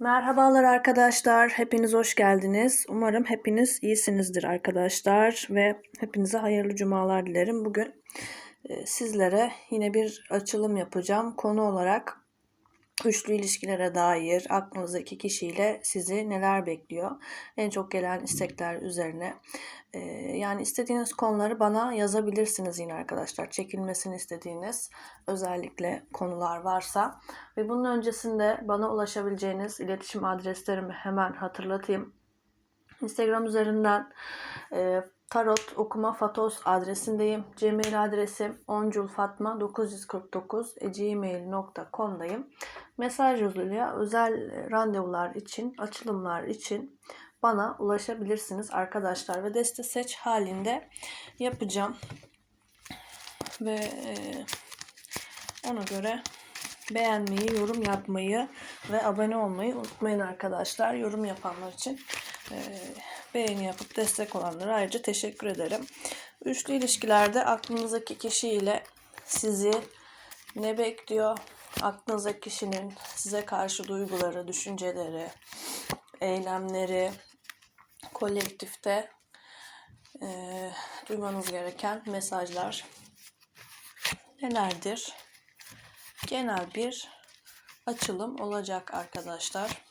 Merhabalar arkadaşlar. Hepiniz hoş geldiniz. Umarım hepiniz iyisinizdir arkadaşlar ve hepinize hayırlı cumalar dilerim. Bugün e, sizlere yine bir açılım yapacağım. Konu olarak üçlü ilişkilere dair aklınızdaki kişiyle sizi neler bekliyor? En çok gelen istekler üzerine. yani istediğiniz konuları bana yazabilirsiniz yine arkadaşlar. Çekilmesini istediğiniz özellikle konular varsa. Ve bunun öncesinde bana ulaşabileceğiniz iletişim adreslerimi hemen hatırlatayım. Instagram üzerinden e, tarot okuma fatos adresindeyim. Gmail adresim onculfatma949 Mesaj yoluyla özel randevular için, açılımlar için bana ulaşabilirsiniz arkadaşlar ve deste seç halinde yapacağım. Ve e, ona göre beğenmeyi, yorum yapmayı ve abone olmayı unutmayın arkadaşlar. Yorum yapanlar için e, beğeni yapıp destek olanlara ayrıca teşekkür ederim. Üçlü ilişkilerde aklınızdaki kişiyle sizi ne bekliyor? Aklınızdaki kişinin size karşı duyguları, düşünceleri, eylemleri, kolektifte e, duymanız gereken mesajlar nelerdir? Genel bir açılım olacak arkadaşlar.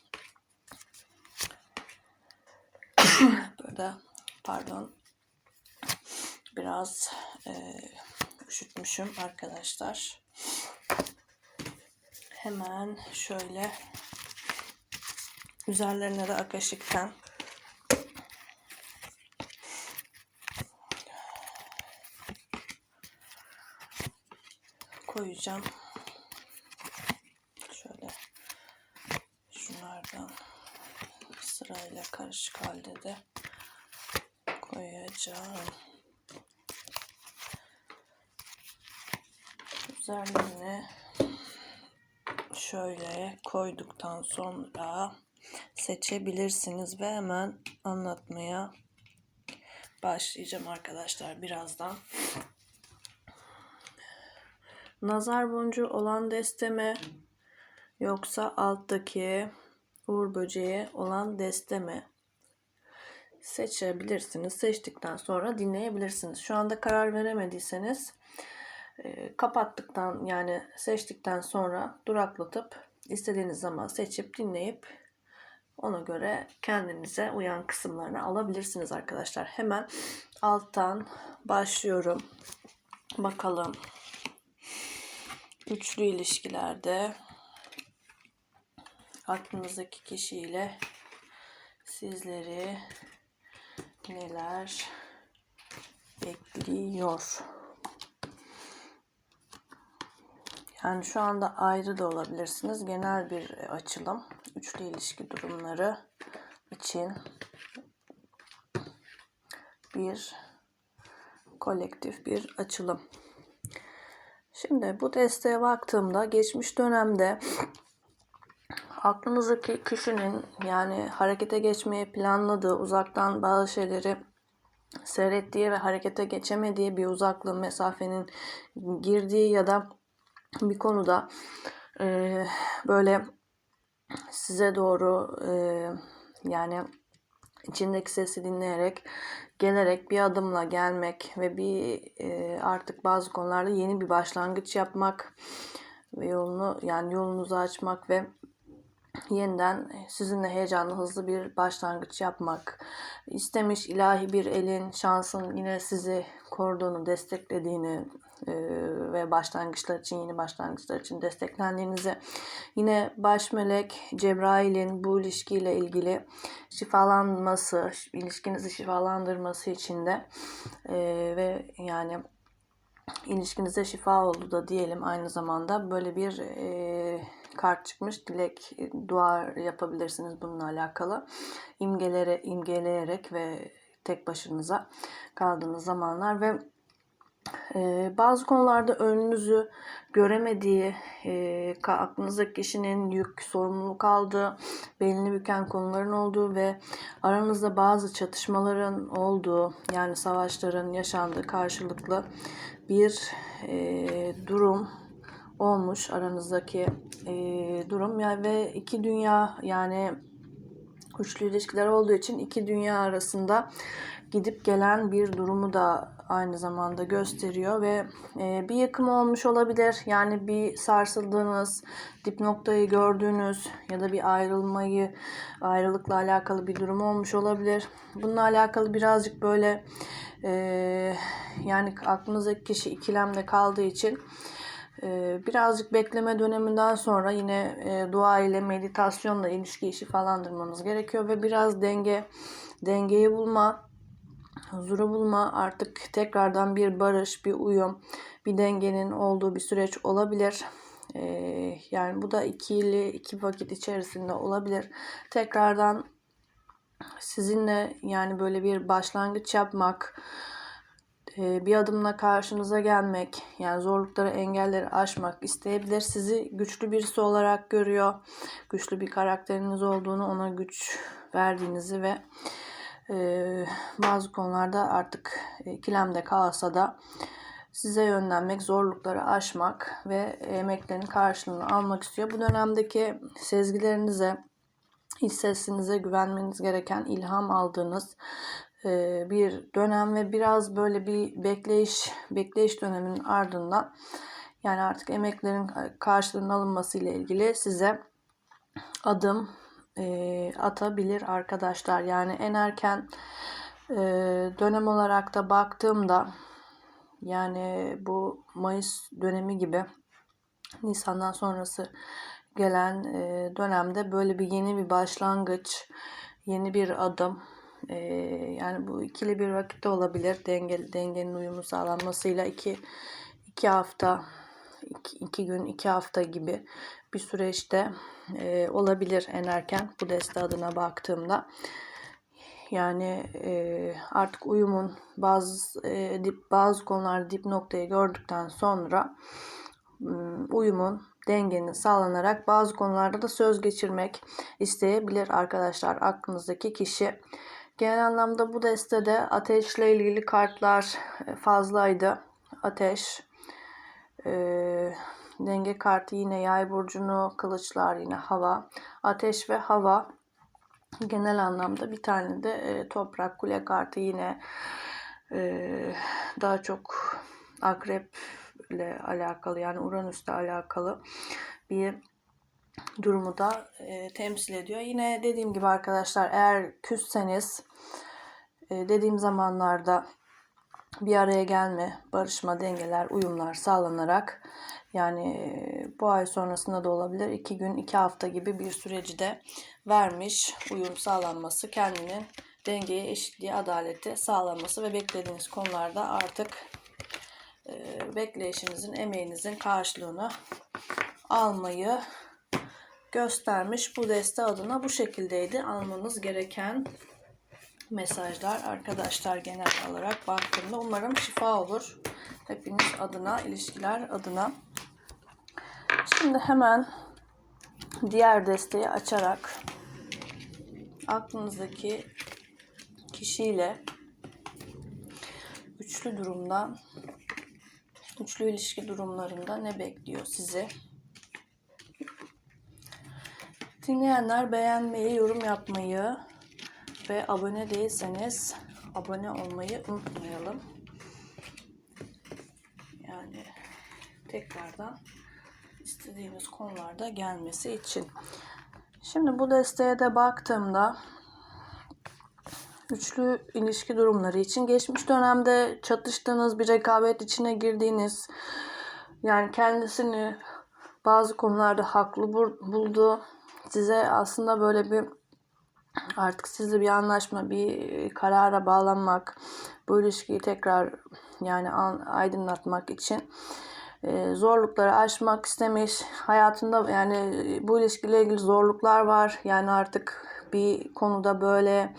Burada pardon biraz e, üşütmüşüm arkadaşlar. Hemen şöyle üzerlerine de akaşıktan koyacağım. Koyacağım. Üzerlerine şöyle koyduktan sonra seçebilirsiniz ve hemen anlatmaya başlayacağım arkadaşlar birazdan. Nazar boncuğu olan desteme yoksa alttaki uğur böceği olan desteme seçebilirsiniz. Seçtikten sonra dinleyebilirsiniz. Şu anda karar veremediyseniz e, kapattıktan yani seçtikten sonra duraklatıp istediğiniz zaman seçip dinleyip ona göre kendinize uyan kısımlarını alabilirsiniz arkadaşlar. Hemen alttan başlıyorum. Bakalım. Üçlü ilişkilerde aklınızdaki kişiyle sizleri neler bekliyor? Yani şu anda ayrı da olabilirsiniz. Genel bir açılım. Üçlü ilişki durumları için bir kolektif bir açılım. Şimdi bu desteğe baktığımda geçmiş dönemde aklınızdaki kişinin yani harekete geçmeyi planladığı, uzaktan bazı şeyleri seyrettiği ve harekete geçemediği bir uzaklığın mesafenin girdiği ya da bir konuda e, böyle size doğru e, yani içindeki sesi dinleyerek gelerek bir adımla gelmek ve bir e, artık bazı konularda yeni bir başlangıç yapmak ve yolunu yani yolunuzu açmak ve yeniden sizinle heyecanlı hızlı bir başlangıç yapmak istemiş. İlahi bir elin şansın yine sizi koruduğunu desteklediğini e, ve başlangıçlar için yeni başlangıçlar için desteklendiğinizi. Yine baş melek Cebrail'in bu ilişkiyle ilgili şifalanması ilişkinizi şifalandırması için de e, ve yani ilişkinize şifa oldu da diyelim aynı zamanda böyle bir e, kart çıkmış. Dilek, dua yapabilirsiniz bununla alakalı. İmgelere, imgeleyerek ve tek başınıza kaldığınız zamanlar ve e, bazı konularda önünüzü göremediği, e, aklınızdaki kişinin yük, sorumluluk aldığı, belini büken konuların olduğu ve aranızda bazı çatışmaların olduğu, yani savaşların yaşandığı karşılıklı bir e, durum olmuş aranızdaki e, durum ya ve iki dünya yani üçlü ilişkiler olduğu için iki dünya arasında gidip gelen bir durumu da aynı zamanda gösteriyor ve e, bir yıkım olmuş olabilir. Yani bir sarsıldığınız, dip noktayı gördüğünüz ya da bir ayrılmayı, ayrılıkla alakalı bir durum olmuş olabilir. Bununla alakalı birazcık böyle yani aklınızdaki kişi ikilemde kaldığı için birazcık bekleme döneminden sonra yine dua ile meditasyonla ilişki işi falandırmanız gerekiyor ve biraz denge dengeyi bulma huzuru bulma, artık tekrardan bir barış, bir uyum, bir dengenin olduğu bir süreç olabilir. Yani bu da ikili iki vakit içerisinde olabilir. Tekrardan sizinle yani böyle bir başlangıç yapmak, e, bir adımla karşınıza gelmek, yani zorlukları, engelleri aşmak isteyebilir. Sizi güçlü birisi olarak görüyor. Güçlü bir karakteriniz olduğunu, ona güç verdiğinizi ve ee, bazı konularda artık ikilemde kalsa da size yönlenmek, zorlukları aşmak ve emeklerin karşılığını almak istiyor. Bu dönemdeki sezgilerinize, iç sesinize güvenmeniz gereken ilham aldığınız e, bir dönem ve biraz böyle bir bekleyiş bekleyiş döneminin ardından yani artık emeklerin karşılığının alınması ile ilgili size adım e, atabilir arkadaşlar. Yani en erken e, dönem olarak da baktığımda yani bu Mayıs dönemi gibi Nisan'dan sonrası gelen e, dönemde böyle bir yeni bir başlangıç, yeni bir adım e, yani bu ikili bir vakitte olabilir. Denge, dengenin uyumu sağlanmasıyla iki, iki hafta iki, iki gün, iki hafta gibi bir süreçte e, olabilir en erken bu deste adına baktığımda. Yani e, artık uyumun bazı e, dip, bazı konularda dip noktayı gördükten sonra uyumun dengenin sağlanarak bazı konularda da söz geçirmek isteyebilir arkadaşlar aklınızdaki kişi. Genel anlamda bu destede ateşle ilgili kartlar fazlaydı. Ateş, e, denge kartı yine yay burcunu, kılıçlar yine hava, ateş ve hava. Genel anlamda bir tane de e, toprak kule kartı yine e, daha çok akrep ile alakalı yani Uranüs'le alakalı bir durumu da e, temsil ediyor. Yine dediğim gibi arkadaşlar eğer küsseniz e, dediğim zamanlarda bir araya gelme, barışma, dengeler, uyumlar sağlanarak yani bu ay sonrasında da olabilir. iki gün, iki hafta gibi bir süreci de vermiş. Uyum sağlanması, kendinin dengeye, eşitliğe, adaleti sağlanması ve beklediğiniz konularda artık e, bekleyişinizin, emeğinizin karşılığını almayı göstermiş. Bu deste adına bu şekildeydi. Almanız gereken mesajlar arkadaşlar genel olarak baktığımda umarım şifa olur. Hepiniz adına, ilişkiler adına. Şimdi hemen diğer desteği açarak aklınızdaki kişiyle üçlü durumda üçlü ilişki durumlarında ne bekliyor sizi? Dinleyenler beğenmeyi, yorum yapmayı ve abone değilseniz abone olmayı unutmayalım. Yani tekrardan istediğimiz konularda gelmesi için. Şimdi bu desteğe de baktığımda üçlü ilişki durumları için geçmiş dönemde çatıştığınız bir rekabet içine girdiğiniz yani kendisini bazı konularda haklı buldu. Size aslında böyle bir artık sizle bir anlaşma, bir karara bağlanmak, bu ilişkiyi tekrar yani aydınlatmak için e, zorlukları aşmak istemiş. Hayatında yani bu ilişkiyle ilgili zorluklar var. Yani artık bir konuda böyle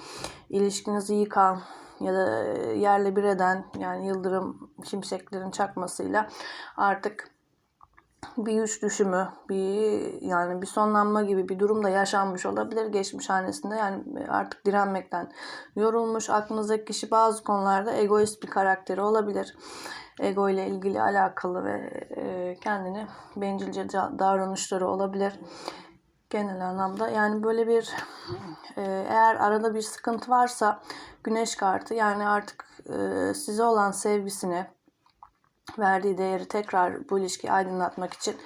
ilişkinizi yıkan ya da yerle bir eden yani yıldırım şimşeklerin çakmasıyla artık bir güç düşümü, bir yani bir sonlanma gibi bir durum da yaşanmış olabilir geçmiş hanesinde. Yani artık direnmekten yorulmuş. Aklınızdaki kişi bazı konularda egoist bir karakteri olabilir. Ego ile ilgili alakalı ve e, kendini bencilce da- davranışları olabilir. Genel anlamda yani böyle bir e, eğer arada bir sıkıntı varsa güneş kartı yani artık e, size olan sevgisini verdiği değeri tekrar bu ilişkiyi aydınlatmak için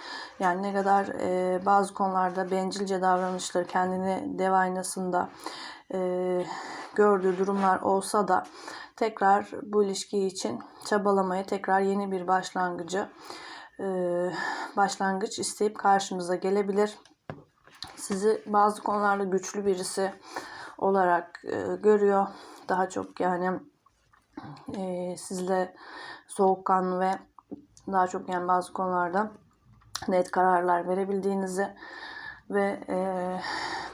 yani ne kadar e, bazı konularda bencilce davranışları kendini dev aynasında e, gördüğü durumlar olsa da tekrar bu ilişki için çabalamaya tekrar yeni bir başlangıcı e, başlangıç isteyip karşınıza gelebilir. Sizi bazı konularda güçlü birisi olarak e, görüyor. Daha çok yani e, sizle soğukkanlı ve daha çok yani bazı konularda net kararlar verebildiğinizi ve e,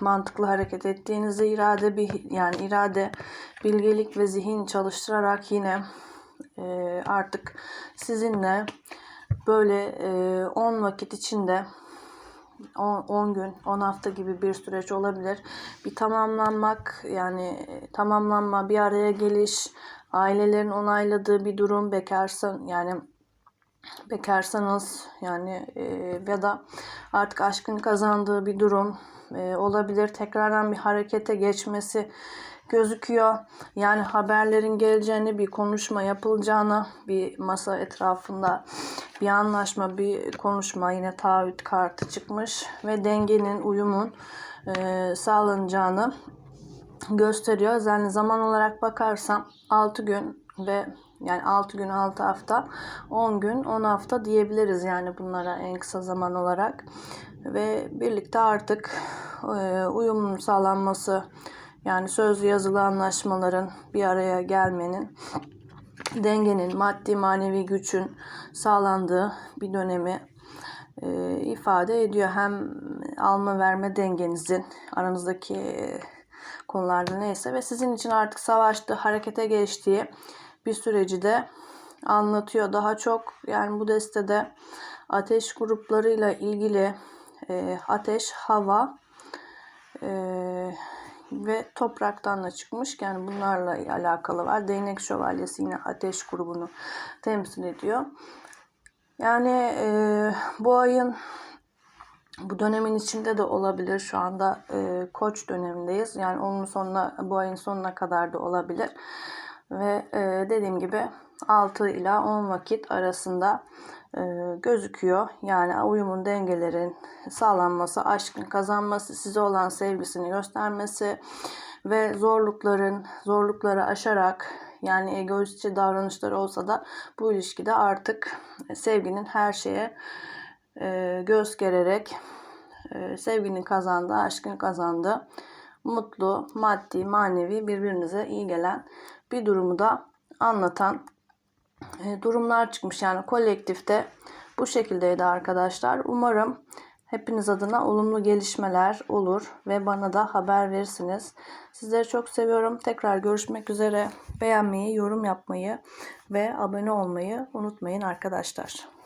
mantıklı hareket ettiğinizi irade bir yani irade bilgelik ve zihin çalıştırarak yine e, artık sizinle böyle e, 10 vakit içinde 10 gün, 10 hafta gibi bir süreç olabilir. Bir tamamlanmak yani e, tamamlanma, bir araya geliş, ailelerin onayladığı bir durum bekarsan yani bekarsanız yani e, ya da artık aşkın kazandığı bir durum e, olabilir. Tekrardan bir harekete geçmesi gözüküyor. Yani haberlerin geleceğini, bir konuşma yapılacağını, bir masa etrafında bir anlaşma, bir konuşma yine taahhüt kartı çıkmış ve dengenin, uyumun e, sağlanacağını gösteriyor. Yani zaman olarak bakarsam 6 gün ve yani 6 gün 6 hafta 10 gün 10 hafta diyebiliriz yani bunlara en kısa zaman olarak ve birlikte artık e, uyumun sağlanması yani sözlü yazılı anlaşmaların bir araya gelmenin dengenin maddi manevi gücün sağlandığı bir dönemi e, ifade ediyor. Hem alma verme dengenizin aranızdaki e, konularda neyse ve sizin için artık savaştığı, harekete geçtiği bir süreci de anlatıyor. Daha çok yani bu destede ateş gruplarıyla ilgili e, ateş, hava e, ve topraktan da çıkmış. Yani bunlarla alakalı var. Değnek şövalyesi yine ateş grubunu temsil ediyor. Yani e, bu ayın bu dönemin içinde de olabilir. Şu anda e, koç dönemindeyiz. Yani onun sonuna bu ayın sonuna kadar da olabilir. Ve e, dediğim gibi 6 ila 10 vakit arasında e, gözüküyor. Yani uyumun dengelerin sağlanması, aşkın kazanması, size olan sevgisini göstermesi ve zorlukların zorlukları aşarak yani egoistçe davranışları olsa da bu ilişkide artık sevginin her şeye e, göz gererek e, sevginin kazandığı, aşkın kazandığı mutlu, maddi, manevi birbirinize iyi gelen bir durumu da anlatan durumlar çıkmış. Yani kolektifte bu şekildeydi arkadaşlar. Umarım hepiniz adına olumlu gelişmeler olur ve bana da haber verirsiniz. Sizleri çok seviyorum. Tekrar görüşmek üzere. Beğenmeyi, yorum yapmayı ve abone olmayı unutmayın arkadaşlar.